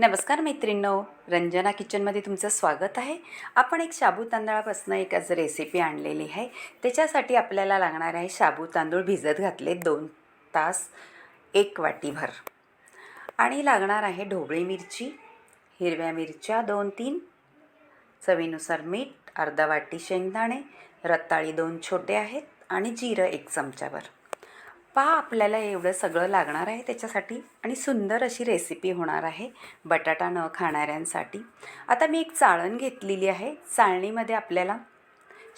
नमस्कार मैत्रिणींनो रंजना किचनमध्ये तुमचं स्वागत आहे. आपण एक शाबू तांदळापासून एक आज रेसिपी आणलेली आहे. त्याच्यासाठी आपल्याला लागणार आहे शाबू तांदूळ भिजत घातले दोन तास एक वाटीभर. आणि लागणार आहे ढोबळी मिरची हिरव्या मिरच्या दोन तीन चवीनुसार मीठ अर्धा वाटी शेंगदाणे रताळी दोन छोटे आहेत आणि जिरं एक चमचाभर. पहा आपल्याला एवढं सगळं लागणार आहे त्याच्यासाठी आणि सुंदर अशी रेसिपी होणार आहे बटाटा न खाणाऱ्यांसाठी. आता मी एक चाळण घेतलेली आहे. चाळणीमध्ये आपल्याला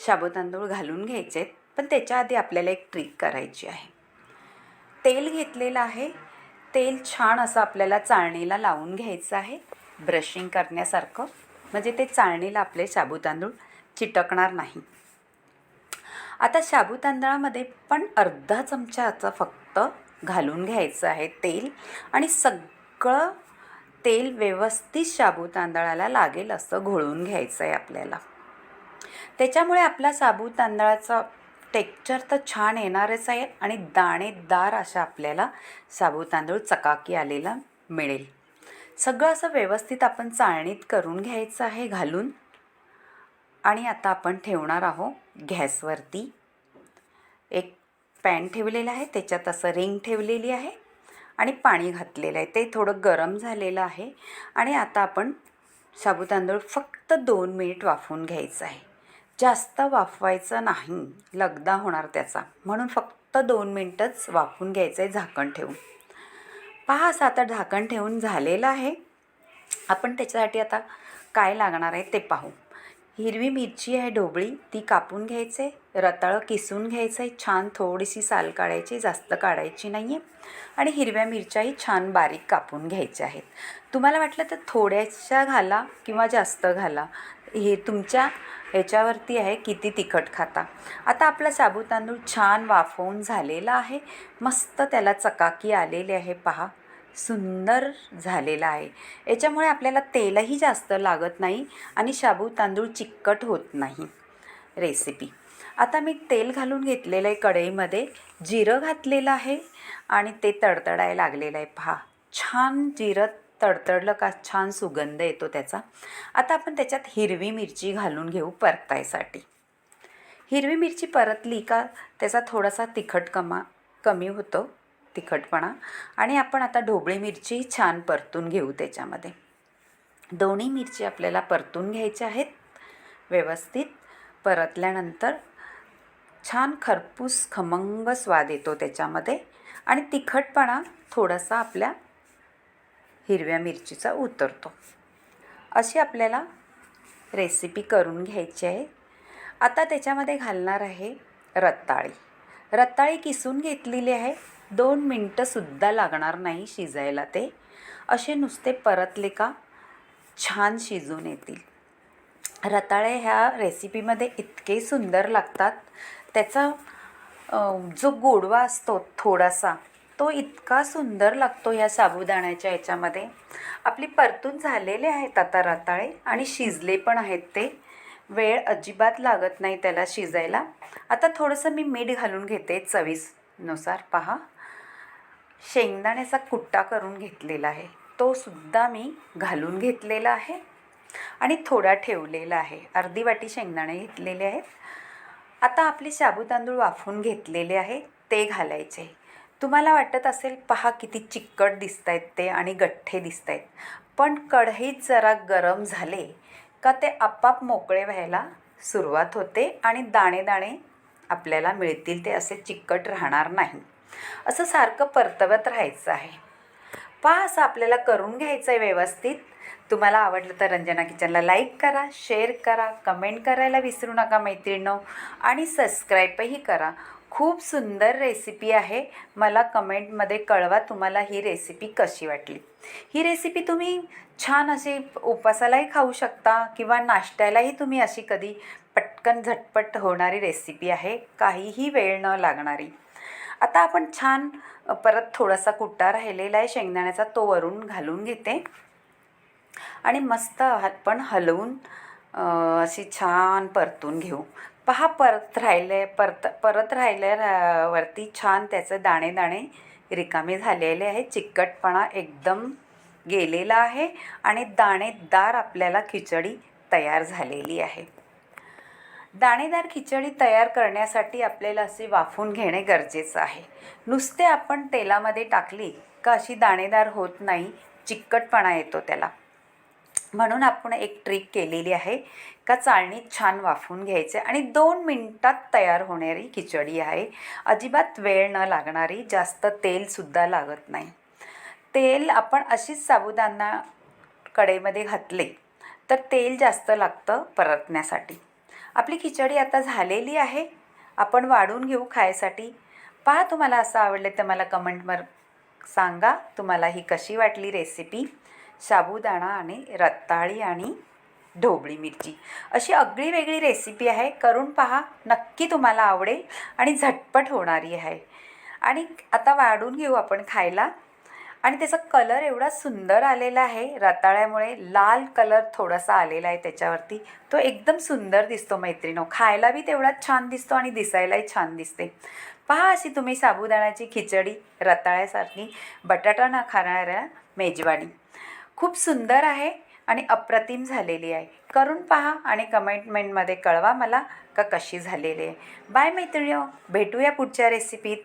शाबू तांदूळ घालून घ्यायचे आहेत पण त्याच्या आधी आपल्याला एक ट्रिक करायची आहे. तेल घेतलेलं आहे. तेल छान असं आपल्याला चाळणीला लावून घ्यायचं आहे. ब्रशिंग करण्यासारखं. म्हणजे ते चाळणीला आपले शाबू तांदूळ चिटकणार नाही. आता शाबू तांदळामध्ये पण अर्धा चमचाचं फक्त घालून घ्यायचं आहे तेल आणि सगळं तेल व्यवस्थित शाबू तांदळाला लागेल असं घोळून घ्यायचं आहे आपल्याला. त्याच्यामुळे आपला साबू तांदळाचा टेक्चर तर छान येणारच आहे आणि दाणेदार अशा आपल्याला साबू तांदूळ चकाकी आलेला मिळेल. सगळं असं व्यवस्थित आपण चाळणीत करून घ्यायचं आहे घालून. आणि आता आपण ठेवणार आहोत गॅसवरती. एक पॅन ठेवलेलं आहे त्याच्यात असं रिंग ठेवलेली आहे आणि पाणी घातलेलं आहे. ते थोडं गरम झालेलं आहे आणि आता आपण साबू तांदूळ फक्त दोन मिनिट वाफवून घ्यायचं आहे. जास्त वाफवायचं नाही लगदा होणार त्याचा. म्हणून फक्त दोन मिनटंच वाफवून घ्यायचं आहे झाकण ठेवून. पहा असं आता झाकण ठेवून झालेलं आहे. आपण त्याच्यासाठी आता काय लागणार आहे ते पाहू. हिरवी मिरची आहे ढोबळी ती कापून घ्यायचे. रताळं किसून घ्यायचं आहे छान थोडीशी साल काढायची जास्त काढायची नाही आहे आणि हिरव्या मिरच्याही छान बारीक कापून घ्यायच्या आहेत. तुम्हाला वाटलं तर थोड्याशा घाला किंवा जास्त घाला. हे तुमच्या ह्याच्यावरती आहे किती तिखट खाता. आता आपला साबू तांदूळ छान वाफवून झालेला आहे. मस्त त्याला चकाकी आलेली आहे. पहा. सुंदर झालेला आहे. याच्यामुळे आपल्याला तेलही जास्त लागत नाही आणि शाबू तांदूळ चिकट होत नाही. रेसिपी आता मी तेल घालून घेतलेलं आहे कढईमध्ये. जिरं घातलेलं आहे आणि ते तडतडायला लागलेलं आहे. पहा छान जिरं तडतडलं का छान सुगंध येतो त्याचा. आता आपण त्याच्यात हिरवी मिरची घालून घेऊ परतायसाठी. हिरवी मिरची परतली का त्याचा थोडासा तिखट कमा कमी होतो. तिखटपणा आणि आपण आता ढोबळी मिरची छान परतून घेऊ त्याच्यामध्ये. दोन्ही मिरची आपल्याला परतून घ्यायच्या आहेत व्यवस्थित. परतल्यानंतर छान खरपूस खमंग स्वाद येतो त्याच्यामध्ये आणि तिखटपणा थोडासा आपल्या हिरव्या मिरचीचा उतरतो. अशी आपल्याला रेसिपी करून घ्यायची आहे. आता त्याच्यामध्ये घालणार आहे रताळी. रताळी किसून घेतलेली आहे. दोन मिनटंसुद्धा लागणार नाही शिजायला ते. असे नुसते परतले का छान शिजून येतील. रताळे ह्या रेसिपीमध्ये इतके सुंदर लागतात. त्याचा जो गोडवा असतो थोडासा तो इतका सुंदर लागतो ह्या साबुदाण्याच्या याच्यामध्ये. आपली परतून झालेले आहेत आता रताळे आणि शिजले पण आहेत ते. वेळ अजिबात लागत नाही त्याला शिजायला. आता थोडंसं मी मीठ घालून घेते चवीसनुसार पहा. शेंगदाण्याचा कुट्टा करून घेतलेला आहे. तो सुद्धा मी घालून घेतलेला आहे आणि थोडा ठेवलेला आहे. अर्धी वाटी शेंगदाणे घेतलेले आहेत. आता आपले शाबू तांदूळ वाफून घेतलेले आहे. ते घालायचे. तुम्हाला वाटत असेल पहा किती चिकट दिसत आहेत ते आणि गठ्ठे दिसत आहेत पण कढईत जरा गरम झाले का ते आपाप मोकळे व्हायला सुरुवात होते आणि दाणे दाणे आपल्याला मिळतील ते असे चिकट राहणार नाही. असं सारखं परतवत राहायचं आहे. पहा असं आपल्याला करून घ्यायचं आहे व्यवस्थित. तुम्हाला आवडलं तर रंजना किचनला लाईक करा शेअर करा कमेंट करायला विसरू नका मैत्रिणींनो. आणि सबस्क्राईबही करा. खूप सुंदर रेसिपी आहे. मला कमेंटमध्ये कळवा तुम्हाला ही रेसिपी कशी वाटली. ही रेसिपी तुम्ही छान अशी उपवासालाही खाऊ शकता किंवा नाश्त्यालाही तुम्ही अशी कधी पटकन झटपट होणारी रेसिपी आहे. काहीही वेळ न लागणारी. आता आपण छान परत थोडासा कुट्टा राहिलेला आहे. शेंगदाण्याचा तो वरून घालून घेते. आणि मस्त पण हलवून अशी छान परतून घेऊ. पहा परत राहिले परत परत राहिल्यावरती छान त्याचे दाणे दाणे रिकामे झालेले आहे चिकटपणा एकदम गेलेला आहे. आणि दाणेदार आपल्याला खिचडी तयार झालेली आहे. दाणेदार खिचडी तयार करण्यासाठी आपल्याला असे वाफून घेणे गरजेचं आहे. नुसते आपण तेलामध्ये टाकली का अशी दाणेदार होत नाही चिकटपणा येतो त्याला. म्हणून आपण एक ट्रिक केलेली आहे का चाळणीत छान वाफून घ्यायचे आणि दोन मिनटात तयार होणारी खिचडी आहे. अजिबात वेळ न लागणारी जास्त तेलसुद्धा लागत नाही. तेल आपण अशीच साबुदाणा कडेमध्ये घातले तर तेल जास्त लागतं परतण्यासाठी. आपली खिचडी आता झालेली आहे. आपण वाढून घेऊ खायसाठी. पहा तुम्हाला असं आवडलं तर मला कमेंटवर सांगा. तुम्हाला ही कशी वाटली रेसिपी साबुदाणा आणि रताळी आणि ढोबळी मिरची. अशी अगळी वेगळी रेसिपी आहे. करून पहा. नक्की तुम्हाला आवडेल आणि झटपट होणारी आहे. आणि आता वाढून घेऊ आपण खायला. आणि त्याचा कलर एवढा सुंदर आलेला आहे. रताळ्यामुळे लाल कलर थोडासा आलेला आहे त्याच्यावरती. तो एकदम सुंदर दिसतो मैत्रिणो खायला बी तेवढाच छान दिसतो आणि दिसायलाही छान दिसते. पहा अशी तुम्ही साबुदाण्याची खिचडी रताळ्यासारखी बटाटा न खाणाऱ्या मेजवानी. खूप सुंदर आहे आणि अप्रतिम झालेली आहे. करून पहा आणि कमेंटमेंटमध्ये कळवा मला का कशी झालेली आहे. बाय मैत्रिणी भेटूया पुढच्या रेसिपीत